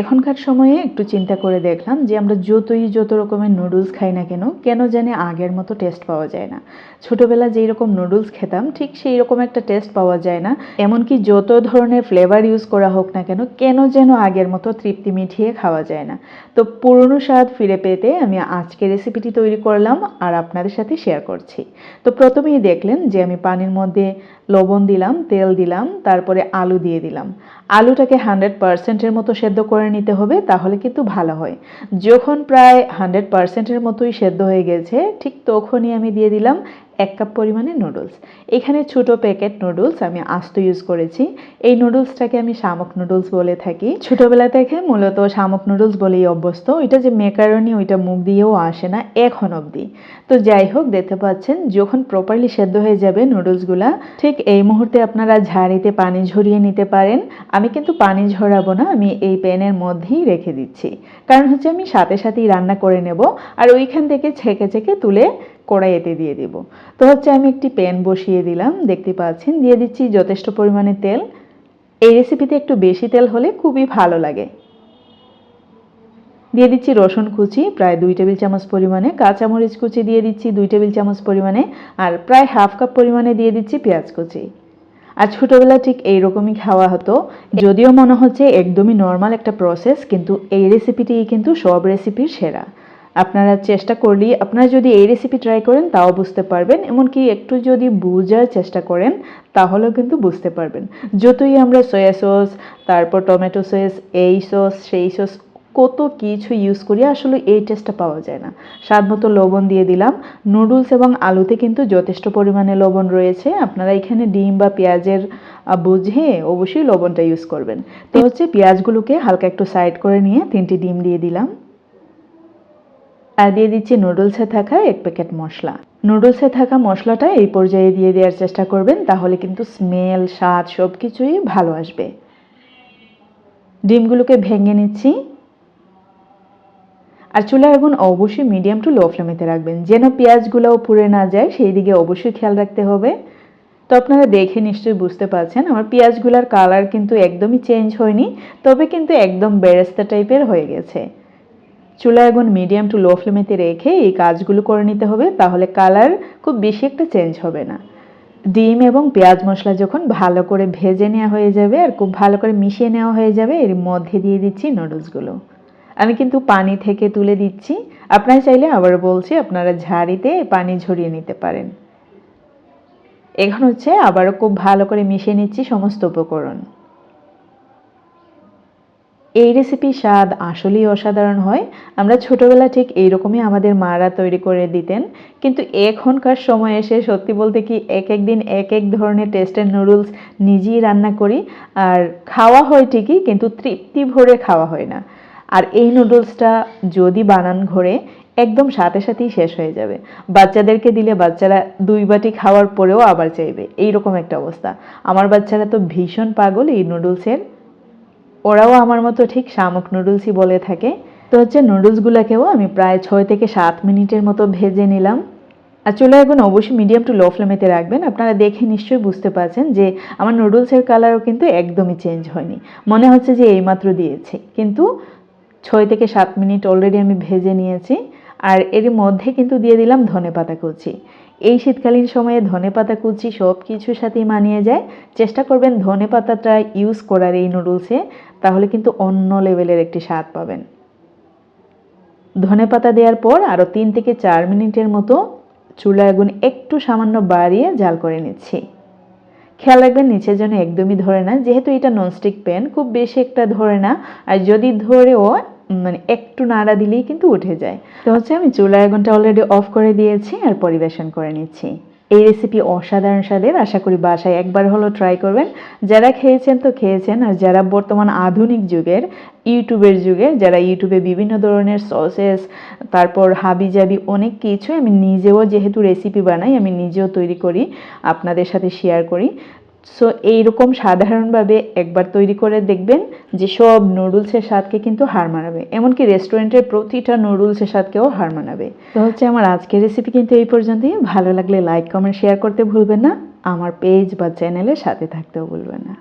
এখনকার সময়ে একটু চিন্তা করে দেখলাম যে আমরা যতই যত রকমের নুডলস খাই না কেন কেন জানি আগের মতো টেস্ট পাওয়া যায় না। ছোটোবেলা যেই রকম নুডলস খেতাম, ঠিক সেই রকম একটা টেস্ট পাওয়া যায় না। এমনকি যত ধরনের ফ্লেভার ইউজ করা হোক না কেন কেন যেন আগের মতো তৃপ্তি মিঠিয়ে খাওয়া যায় না। তো পুরনো স্বাদ ফিরে পেতে আমি আজকে রেসিপিটি তৈরি করলাম আর আপনাদের সাথে শেয়ার করছি। তো প্রথমেই দেখলেন যে আমি পানির মধ্যে লবণ দিলাম, তেল দিলাম, তারপরে আলু দিয়ে দিলাম। আলুটাকে হান্ড্রেড পার্সেন্টের মতো সেদ্ধ করে নিতে হবে, তাহলে কিন্তু ভালো হয়। যখন প্রায় হান্ড্রেড পার্সেন্টের মতোই সেদ্ধ হয়ে গেছে, ঠিক তখনই আমি দিয়ে দিলাম এক কাপ পরিমাণে নুডলস। এখানে ছোট প্যাকেট নুডলস আমি আস্ত ইউজ করেছি। এই নুডলসটাকে আমি শামুক নুডলস বলে থাকি। ছোটোবেলা থেকে মূলত শামুক নুডলস বলেই অভ্যস্ত। ওইটা যে মেকারনি ওইটা মুখ দিয়েও আসে না, এখন অবধি। তো যাই হোক, দেখতে পাচ্ছেন, যখন প্রপারলি সেদ্ধ হয়ে যাবে নুডলসগুলা, ঠিক এই মুহূর্তে আপনারা ঝাড়িতে পানি ঝরিয়ে নিতে পারেন। আমি কিন্তু পানি ঝরাবো না, আমি এই প্যানের মধ্যেই রেখে দিচ্ছি। কারণ হচ্ছে আমি সাথে সাথেই রান্না করে নেব, আর ওইখান থেকে ছেঁকে ছেঁকে তুলে কড়াইতে দিয়ে দিব। তো হচ্ছে আমি একটি প্যান বসিয়ে দিলাম। দেখতে পাচ্ছেন, দিয়ে দিচ্ছি যথেষ্ট পরিমাণে তেল। এই রেসিপিতে একটু বেশি তেল হলে খুবই ভালো লাগে। দিয়ে দিচ্ছি রসুন কুচি, প্রায় দুই টেবিল চামচ পরিমাণে কাঁচামরিচ কুচি দিয়ে দিচ্ছি দুই টেবিল চামচ পরিমাণে, আর প্রায় হাফ কাপ পরিমাণে দিয়ে দিচ্ছি পেঁয়াজ কুচি। আর ছোটোবেলা ঠিক এইরকমই খাওয়া হতো। যদিও মনে হচ্ছে একদমই নর্মাল একটা প্রসেস কিন্তু এই রেসিপিটি কিন্তু সব রেসিপির সেরা। আপনারা চেষ্টা করলেই আপনারা যদি এই রেসিপি ট্রাই করেন, তাও বুঝতে পারবেন। এমনকি একটু যদি বোঝার চেষ্টা করেন, তাহলেও কিন্তু বুঝতে পারবেন। যতই আমরা সয়া সস তারপর টমেটো সস এই সস সেই সস কত কিছু ইউজ করি, আসলে এই টেস্টটা পাওয়া যায় না। স্বাদ মতো লবণ দিয়ে দিলাম। নুডলস এবং আলুতে কিন্তু যথেষ্ট পরিমাণে লবণ রয়েছে। আপনারা এখানে ডিম বা পেঁয়াজের বুঝে অবশ্যই লবণটা ইউজ করবেন। তো হচ্ছে পেঁয়াজগুলোকে হালকা একটু সাইড করে নিয়ে তিনটি ডিম দিয়ে দিলাম। আর দিয়ে দিচ্ছি নুডলসে থাকা এক প্যাকেট মশলা। নুডলসে থাকা মশলাটা এই পর্যায়ে দিয়ে দেওয়ার চেষ্টা করবেন, তাহলে কিন্তু স্মেল, স্বাদ সব কিছুই ভালো আসবে। ডিমগুলোকে ভেঙে নিচ্ছি। আর চুলার আগুন অবশ্যই মিডিয়াম টু লো ফ্লেমেতে রাখবেন। যেন পেঁয়াজগুলোও পুড়ে না যায় সেই দিকে অবশ্যই খেয়াল রাখতে হবে। তো আপনারা দেখে নিশ্চয়ই বুঝতে পারছেন, আমার পেঁয়াজগুলোর কালার কিন্তু একদমই চেঞ্জ হয়নি, তবে কিন্তু একদম বেরেস্তা টাইপের হয়ে গেছে। চুলা আগুন মিডিয়াম টু লো ফ্লেমেতে রেখে এই কাজগুলো করে নিতে হবে, তাহলে কালার খুব বেশি একটা চেঞ্জ হবে না। ডিম এবং পেঁয়াজ মশলা যখন ভালো করে ভেজে নেওয়া হয়ে যাবে আর খুব ভালো করে মিশিয়ে নেওয়া হয়ে যাবে, এর মধ্যে দিয়ে দিচ্ছি নুডলসগুলো আমি কিন্তু পানি থেকে তুলে দিচ্ছি, আপনারা চাইলে আবার বলছি, আপনারা ঝাড়িতে পানি ঝরিয়ে নিতে পারেন। এখন হচ্ছে আবারও খুব ভালো করে মিশিয়ে নিচ্ছি সমস্ত উপকরণ। এই রেসিপির স্বাদ আসলেই অসাধারণ হয়। আমরা ছোটোবেলা ঠিক এইরকমই আমাদের মারা তৈরি করে দিতেন। কিন্তু এখনকার সময় এসে সত্যি বলতে কি এক এক দিন এক এক ধরনের টেস্টের নুডলস নিজেই রান্না করি। আর খাওয়া হয় ঠিকই, কিন্তু তৃপ্তি ভরে খাওয়া হয় না। আর এই নুডলসটা যদি বানান ঘরে, একদম সাথে সাথেই শেষ হয়ে যাবে। বাচ্চাদেরকে দিলে বাচ্চারা দুই বাটি খাওয়ার পরেও আবার চাইবে। এইরকম একটা অবস্থা। আমার বাচ্চারা তো ভীষণ পাগল এই নুডলসের ওরাও আমার মতো ঠিক শামুক নুডলসই বলে থাকে। তো হচ্ছে নুডলসগুলোকেও আমি প্রায় ছয় থেকে সাত মিনিটের মতো ভেজে নিলাম। আর চলে এখন অবশ্যই মিডিয়াম টু লো ফ্লেমেতে রাখবেন। আপনারা দেখে নিশ্চয়ই বুঝতে পারছেন যে আমার নুডলসের কালারও কিন্তু একদমই চেঞ্জ হয়নি। মনে হচ্ছে যে এইমাত্র দিয়েছি। কিন্তু ছয় থেকে সাত মিনিট অলরেডি আমি ভেজে নিয়েছি। আর এর মধ্যে কিন্তু দিয়ে দিলাম ধনে পাতা কুচি। এই শীতকালীন সময়ে ধনে পাতা কুচি সব কিছুর সাথেই মানিয়ে যায়। চেষ্টা করবেন ধনে পাতাটা ইউজ করার এই নুডলসে তাহলে কিন্তু অন্য লেভেলের একটি স্বাদ পাবেন। ধনে পাতা দেওয়ার পর আরও তিন থেকে চার মিনিটের মতো চুলার আগুন একটু সামান্য বাড়িয়ে জাল করে নিচ্ছি। খেয়াল রাখবেন নিচের জন্য একদমই ধরে না, যেহেতু এটা ননস্টিক প্যান খুব বেশি একটা ধরে না। আর যদি ধরেও মানে একটু নাড়া দিলেই কিন্তু উঠে যায়। তো হচ্ছে আমি চুলার আগুনটা অলরেডি অফ করে দিয়েছি আর পরিবেশন করে নিচ্ছি। এই রেসিপি অসাধারণ স্বাদের, আশা করি বাসায় একবার হলো ট্রাই করবেন। যারা খেয়েছেন তো খেয়েছেন, আর যারা বর্তমান আধুনিক যুগের, ইউটিউবের যুগে, যারা ইউটিউবে বিভিন্ন ধরনের সসেস তারপর হাবি জাবি অনেক কিছু আমি নিজেও যেহেতু রেসিপি বানাই, আমি নিজেও তৈরি করি, আপনাদের সাথে শেয়ার করি। সো এইরকম সাধারণভাবে একবার তৈরি করে দেখবেন যে সব নুডলসের স্বাদকে কিন্তু হার মানাবে। এমনকি রেস্টুরেন্টের প্রতিটা নুডলসের স্বাদকেও হার মানাবে। তো হচ্ছে আমার আজকের রেসিপি কিন্তু এই পর্যন্তই। ভালো লাগলে লাইক কমেন্ট শেয়ার করতে ভুলবেন না। আমার পেজ বা চ্যানেলের সাথে থাকতেও ভুলবেন না।